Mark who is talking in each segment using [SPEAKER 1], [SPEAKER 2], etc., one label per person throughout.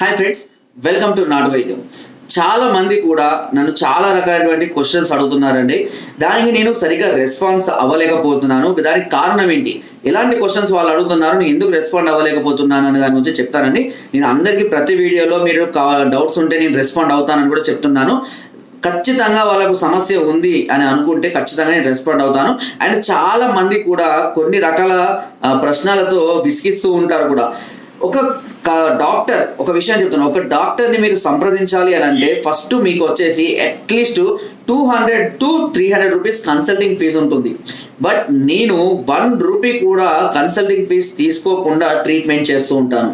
[SPEAKER 1] Hi friends welcome to నాటు వైద్యం చాలా మంది కూడా నన్ను చాలా రకాలైనటువంటి క్వశ్చన్స్ అడుగుతున్నారండి. దానికి నేను సరిగ్గా రెస్పాన్స్ అవ్వలేకపోతున్నాను. దానికి కారణం ఏంటి? ఎలాంటి క్వశ్చన్స్ వాళ్ళు అడుగుతున్నారు? నేను ఎందుకు రెస్పాండ్ అవ్వలేకపోతున్నాను అనే దాని గురించి చెప్తానండి. నేను అందరికీ ప్రతి వీడియోలో మీరు డౌట్స్ ఉంటే నేను రెస్పాండ్ అవుతానని కూడా చెప్తున్నాను. ఖచ్చితంగా వాళ్ళకు సమస్య ఉంది అని అనుకుంటే ఖచ్చితంగా నేను రెస్పాండ్ అవుతాను. అండ్ చాలా మంది కూడా కొన్ని రకాల ప్రశ్నలతో విసిగిస్తూ ఉంటారు కూడా. ఒక డాక్టర్ ఒక విషయం చెప్తున్నాను ఒక డాక్టర్ని మీరు సంప్రదించాలి అని అంటే ఫస్ట్ మీకు వచ్చేసి at least two hundred to three hundred rupees consulting fee ఉంటుంది. బట్ నేను వన్ రూపీ కూడా కన్సల్టింగ్ ఫీజ్ తీసుకోకుండా ట్రీట్మెంట్ చేస్తూ ఉంటాను.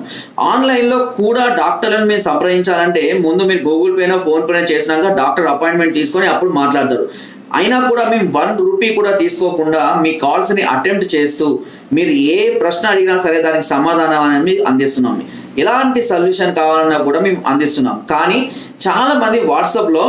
[SPEAKER 1] ఆన్లైన్లో కూడా డాక్టర్లను మీరు సంప్రదించాలంటే ముందు మీరు గూగుల్ పేనో ఫోన్ పేనో చేసినాక డాక్టర్ అపాయింట్మెంట్ తీసుకొని అప్పుడు మాట్లాడతారు. అయినా కూడా మేము వన్ రూపీ కూడా తీసుకోకుండా మీ కాల్స్ని అటెంప్ట్ చేస్తూ మీరు ఏ ప్రశ్న అడిగినా సరే దానికి సమాధానం అనేది అందిస్తున్నాం. ఎలాంటి సొల్యూషన్ కావాలన్నా కూడా మేము అందిస్తున్నాం. కానీ చాలా మంది వాట్సాప్లో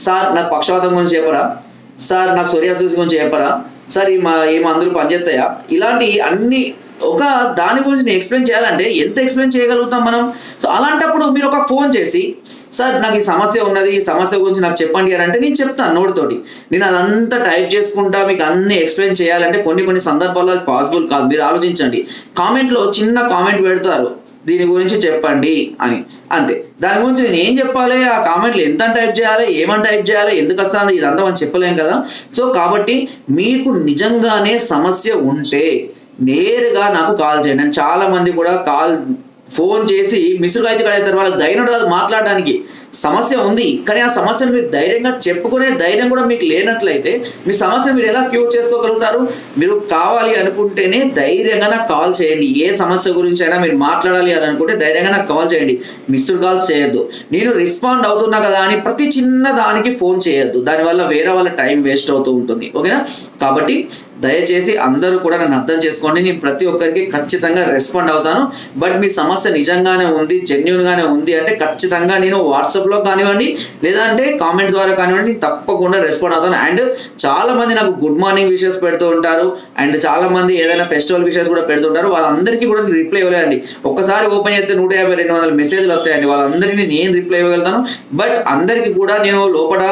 [SPEAKER 1] సార్ నాకు పక్షవాతం గురించి చెప్పరా? సార్ నాకు సోరియాసిస్ గురించి చెప్పరా? సార్ ఈ మా ఈ మందులు పనిచేస్తాయా? ఇలాంటి అన్ని ఒక దాని గురించి నేను ఎక్స్ప్లెయిన్ చేయాలంటే ఎంత ఎక్స్ప్లెయిన్ చేయగలుగుతాం మనం? సో అలాంటప్పుడు మీరు ఒక ఫోన్ చేసి సార్ నాకు ఈ సమస్య ఉన్నది ఈ సమస్య గురించి నాకు చెప్పండి అని అంటే నేను చెప్తాను నోటితోటి. నేను అదంతా టైప్ చేసుకుంటా మీకు అన్ని ఎక్స్ప్లెయిన్ చేయాలంటే కొన్ని కొన్ని సందర్భాల్లో అది పాసిబుల్ కాదు. మీరు ఆలోచించండి. కామెంట్లో చిన్న కామెంట్ పెడతారు. దీని గురించి చెప్పండి అని. అంతే. దాని గురించి నేను ఏం చెప్పాలి? ఆ కామెంట్లు ఎంత టైప్ చేయాలి? ఏమని టైప్ చేయాలి? ఎందుకు వస్తుంది? ఇదంతా మనం చెప్పలేం కదా. సో కాబట్టి మీకు నిజంగానే సమస్య ఉంటే నేరుగా నాకు కాల్ చేయండి. నేను చాలా మంది కూడా కాల్ ఫోన్ చేసి మిస్డ్ అయితే కడతారు వాళ్ళకి ధైర్యం రాదు మాట్లాడడానికి. సమస్య ఉంది. కానీ ఆ సమస్యను మీరు ధైర్యంగా చెప్పుకునే ధైర్యం కూడా మీకు లేనట్లయితే మీ సమస్య మీరు ఎలా క్యూర్ చేసుకోగలుగుతారు? మీరు కావాలి అనుకుంటేనే ధైర్యంగా నాకు కాల్ చేయండి. ఏ సమస్య గురించి అయినా మీరు మాట్లాడాలి అని అనుకుంటే ధైర్యంగా నాకు కాల్ చేయండి. మిస్డ్ కాల్స్ చేయొద్దు. నేను రెస్పాండ్ అవుతున్నా కదా అని ప్రతి చిన్న దానికి ఫోన్ చేయొద్దు. దానివల్ల వేరే వాళ్ళ టైం వేస్ట్ అవుతూ ఉంటుంది. ఓకేనా? కాబట్టి దయచేసి అందరూ కూడా నన్ను అర్థం చేసుకోండి. నేను ప్రతి ఒక్కరికి ఖచ్చితంగా రెస్పాండ్ అవుతాను. బట్ మీ సమస్య నిజంగానే ఉంది జెన్యున్ గానే ఉంది అంటే ఖచ్చితంగా నేను వాట్సాప్ లో కానివ్వండి లేదంటే కామెంట్ ద్వారా కానివ్వండి తప్పకుండా రెస్పాండ్ అవుతాను. అండ్ చాలా మంది నాకు గుడ్ మార్నింగ్ విషెస్ పెడుతూ ఉంటారు. అండ్ చాలా మంది ఏదైనా ఫెస్టివల్ విషెస్ కూడా పెడుతుంటారు వాళ్ళందరికీ కూడా రిప్లై ఇవ్వలేదండి. ఒక్కసారి ఓపెన్ చేస్తే నూట యాభై రెండు వందల మెసేజ్లు వస్తాయండి. వాళ్ళందరికీ నేను రిప్లై ఇవ్వగలుగుతాను. బట్ అందరికీ కూడా నేను లోపల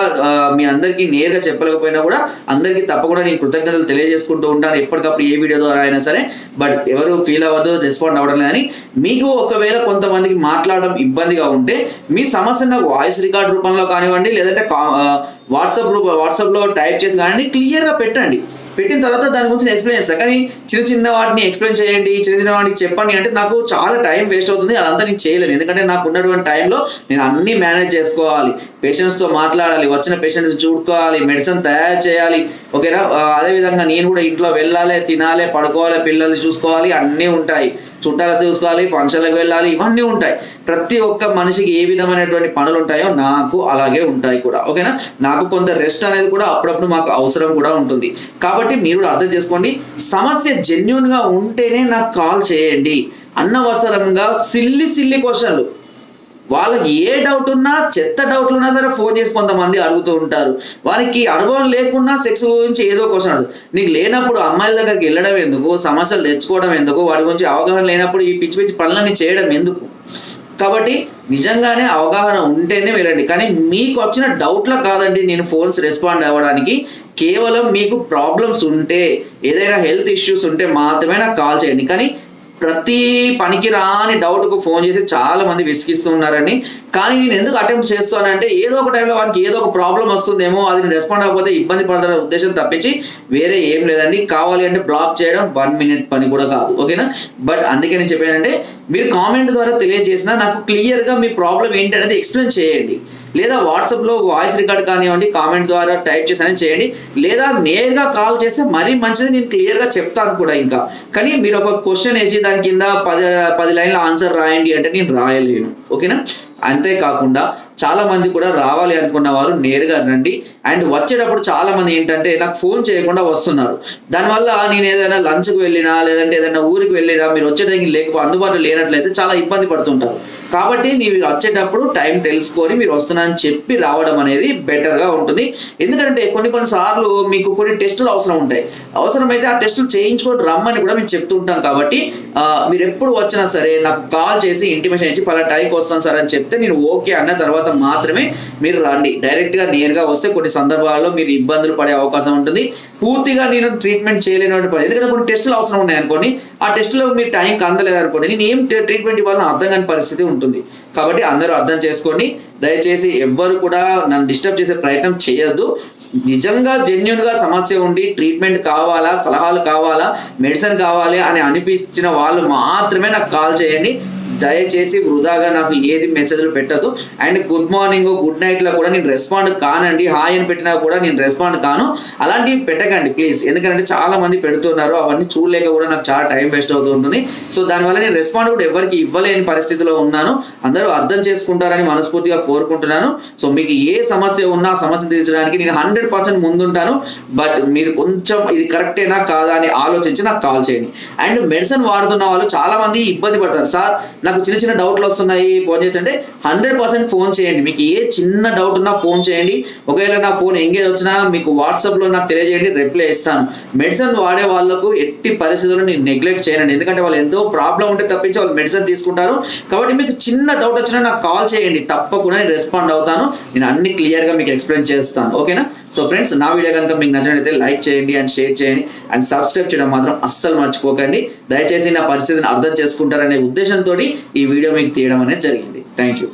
[SPEAKER 1] మీ అందరికీ నేరుగా చెప్పలేకపోయినా కూడా అందరికీ తప్పకుండా నేను కృతజ్ఞతలు తెలియజేసుకుంటూ ఉంటాను. ఎప్పటికప్పుడు ఏ వీడియో ద్వారా అయినా సరే. బట్ ఎవరు ఫీల్ అవ్వదు రెస్పాండ్ అవ్వడం లేదని. మీకు ఒకవేళ కొంతమందికి మాట్లాడడం ఇబ్బందిగా ఉంటే మీ సమస్యను నాకు వాయిస్ రికార్డ్ రూపంలో కానివ్వండి లేదంటే వాట్సాప్ రూప వాట్సాప్లో టైప్ చేసి కానివ్వండి క్లియర్గా పెట్టండి. పెట్టిన తర్వాత దాని గురించి ఎక్స్ప్లెయిన్ చేస్తాను కానీ చిన్న చిన్న వాటిని ఎక్స్ప్లెయిన్ చేయండి చిన్న చిన్న వాటికి చెప్పండి అంటే నాకు చాలా టైం వేస్ట్ అవుతుంది. అదంతా నేను చేయలేను. ఎందుకంటే నాకు ఉన్నటువంటి టైంలో నేను అన్ని మేనేజ్ చేసుకోవాలి. పేషెంట్స్తో మాట్లాడాలి వచ్చిన పేషెంట్స్ చూడుకోవాలి మెడిసిన్ తయారు చేయాలి. ఓకేనా? అదే అదేవిధంగా నేను కూడా ఇంట్లో వెళ్ళాలి తినాలి పడుకోవాలి పిల్లల్ని చూసుకోవాలి అన్నీ ఉంటాయి. చుట్టాలు చూసుకోవాలి ఫంక్షన్లకు వెళ్ళాలి ఇవన్నీ ఉంటాయి. ప్రతి ఒక్క మనిషికి ఏ విధమైనటువంటి పనులు ఉంటాయో నాకు అలాగే ఉంటాయి కూడా. ఓకేనా? నాకు కొంత రెస్ట్ అనేది కూడా అప్పుడప్పుడు మాకు అవసరం కూడా ఉంటుంది. కాబట్టి మీరు కూడా అర్థం చేసుకోండి సమస్య జెన్యున్గా ఉంటేనే నాకు కాల్ చేయండి. అనవసరంగా సిల్లి సిల్లి క్వశ్చన్లు వాళ్ళకి ఏ డౌట్ ఉన్నా చెత్త డౌట్లు ఉన్నా సరే ఫోన్ చేసి కొంతమంది అడుగుతూ ఉంటారు. వారికి అనుభవం లేకున్నా సెక్స్ గురించి ఏదో క్వశ్చన్ అడుగు నీకు లేనప్పుడు అమ్మాయిల దగ్గరికి వెళ్ళడం ఎందుకు? సమస్యలు తెచ్చుకోవడం ఎందుకు? వాటి గురించి అవగాహన లేనప్పుడు ఈ పిచ్చి పిచ్చి పనులన్నీ చేయడం ఎందుకు? కాబట్టి నిజంగానే అవగాహన ఉంటేనే వెళ్ళండి. కానీ మీకు వచ్చిన డౌట్లకు కాదండి నేను ఫోన్స్ రెస్పాండ్ అవ్వడానికి. కేవలం మీకు ప్రాబ్లమ్స్ ఉంటే ఏదైనా హెల్త్ ఇష్యూస్ ఉంటే మాత్రమే నాకు కాల్ చేయండి. కానీ ప్రతి పనికి రాని డౌట్కు ఫోన్ చేసి చాలా మంది విసిగిస్తున్నారని. కానీ నేను ఎందుకు అటెంప్ట్ చేస్తానంటే ఏదో ఒక టైంలో వానికి ఏదో ఒక ప్రాబ్లం వస్తుందేమో అది రెస్పాండ్ అవ్వకపోతే ఇబ్బంది పడతారనే ఉద్దేశం తప్పించి వేరే ఏం లేదండి. కావాలి అంటే బ్లాక్ చేయడం వన్ మినిట్ పని కూడా కాదు. ఓకేనా? బట్ అందుకే నేను చెప్పానంటే మీరు కామెంట్ ద్వారా తెలియజేసినా నాకు క్లియర్గా మీ ప్రాబ్లం ఏంటి అనేది ఎక్స్ప్లెయిన్ చేయండి. లేదా వాట్సాప్లో వాయిస్ రికార్డ్ కానివ్వండి కామెంట్ ద్వారా టైప్ చేసి చేయండి. లేదా నేరుగా కాల్ చేస్తే మరీ మంచిది నేను క్లియర్గా చెప్తాను కూడా ఇంకా. కానీ మీరు ఒక క్వశ్చన్ వేసి దాని కింద పది పది లైన్ల ఆన్సర్ రాయండి అంటే నేను రాయలేను. ఓకేనా? అంతేకాకుండా చాలా మంది కూడా రావాలి అనుకున్న వారు నేరుగా రండి. అండ్ వచ్చేటప్పుడు చాలా మంది ఏంటంటే నాకు ఫోన్ చేయకుండా వస్తున్నారు. దానివల్ల నేను ఏదైనా లంచ్కి వెళ్ళినా లేదంటే ఏదైనా ఊరికి వెళ్ళినా మీరు వచ్చేటప్పుడు లేకపో అందుబాటులో లేనట్లయితే చాలా ఇబ్బంది పడుతుంటారు. కాబట్టి మీరు వచ్చేటప్పుడు టైం తెలుసుకొని మీరు వస్తున్నారని చెప్పి రావడం అనేది బెటర్గా ఉంటుంది. ఎందుకంటే కొన్ని కొన్ని సార్లు మీకు కొన్ని టెస్టులు అవసరం ఉంటాయి. అవసరమైతే ఆ టెస్టులు చేయించుకొని రమ్మని కూడా మేము చెప్తూ ఉంటాం కాబట్టి మీరు ఎప్పుడు వచ్చినా సరే నాకు కాల్ చేసి ఇంటిమేషన్ ఇచ్చి పలా టైంకి వస్తాను సార్ అని చెప్తే నేను ఓకే అన్న తర్వాత మాత్రమే మీరు రండి. డైరెక్ట్గా నేరుగా వస్తే కొన్ని సందర్భాల్లో మీరు ఇబ్బందులు పడే అవకాశం ఉంటుంది. పూర్తిగా నేను ట్రీట్మెంట్ చేయలేనటువంటి పని ఎందుకంటే కొన్ని టెస్టులు అవసరం ఉన్నాయి అనుకోండి. ఆ టెస్టులో మీరు టైంకి అందలేదు అనుకోండి. నేను ఏం ట్రీట్మెంట్ ఇవ్వాలని అర్థం కాని పరిస్థితి ఉంటుంది. కాబట్టి అందరూ అర్థం చేసుకోండి. దయచేసి ఎవ్వరు కూడా నన్ను డిస్టర్బ్ చేసే ప్రయత్నం చేయొద్దు. నిజంగా జెన్యున్గా సమస్య ఉండి ట్రీట్మెంట్ కావాలా సలహాలు కావాలా మెడిసిన్ కావాలి అని అనిపించిన వాళ్ళు మాత్రమే నాకు కాల్ చేయండి. దయచేసి వృధాగా నాకు ఏది మెసేజ్లు పెట్టదు. అండ్ గుడ్ మార్నింగ్ గుడ్ నైట్లో కూడా నేను రెస్పాండ్ కానండి. హాయ్ అని పెట్టినా కూడా నేను రెస్పాండ్ కాను. అలాంటివి పెట్టకండి ప్లీజ్ ఎందుకంటే చాలా మంది పెడుతున్నారు. అవన్నీ చూడలేక కూడా నాకు చాలా టైం వేస్ట్ అవుతుంటుంది సో దానివల్ల నేను రెస్పాండ్ కూడా ఎవరికి ఇవ్వలేని పరిస్థితిలో ఉన్నాను. అందరూ అర్థం చేసుకుంటారని మనస్ఫూర్తిగా కోరుకుంటున్నాను. సో మీకు ఏ సమస్య ఉన్నా సమస్య తీర్చడానికి నేను హండ్రెడ్ పర్సెంట్ ముందుంటాను. బట్ మీరు కొంచెం ఇది కరెక్టేనా కాదా అని ఆలోచించి నాకు కాల్ చేయండి. అండ్ మెడిసిన్ వాడుతున్న వాళ్ళు చాలా మంది ఇబ్బంది పడతారు. సార్ నాకు చిన్న చిన్న డౌట్లు వస్తున్నాయి ఫోన్ చేయొచ్చు అంటే హండ్రెడ్ పర్సెంట్ ఫోన్ చేయండి. మీకు ఏ చిన్న డౌట్ ఉన్నా ఫోన్ చేయండి. ఒకవేళ నా ఫోన్ ఎంగేజ్ వచ్చినా మీకు వాట్సాప్లో నాకు తెలియజేయండి రిప్లై ఇస్తాను. మెడిసిన్ వాడే వాళ్ళకు ఎట్టి పరిస్థితుల్లో నేను నెగ్లెక్ట్ చేయనండి. ఎందుకంటే వాళ్ళు ఎంతో ప్రాబ్లం ఉంటే తప్పించి వాళ్ళు మెడిసిన్ తీసుకుంటారు. కాబట్టి మీకు చిన్న డౌట్ వచ్చినా నాకు కాల్ చేయండి. తప్పకుండా నేను రెస్పాండ్ అవుతాను. నేను అన్ని క్లియర్గా మీకు ఎక్స్ప్లెయిన్ చేస్తాను. ఓకేనా సో ఫ్రెండ్స్ నా వీడియో కనుక మీకు నచ్చినట్లయితే లైక్ చేయండి అండ్ షేర్ చేయండి అండ్ సబ్స్క్రైబ్ చేయడం మాత్రం అస్సలు మర్చిపోకండి. దయచేసి నా పరిస్థితిని అర్థం చేసుకుంటారనే ఉద్దేశంతో ఈ వీడియో మీకు తీయడం అనేది జరిగింది. Thank you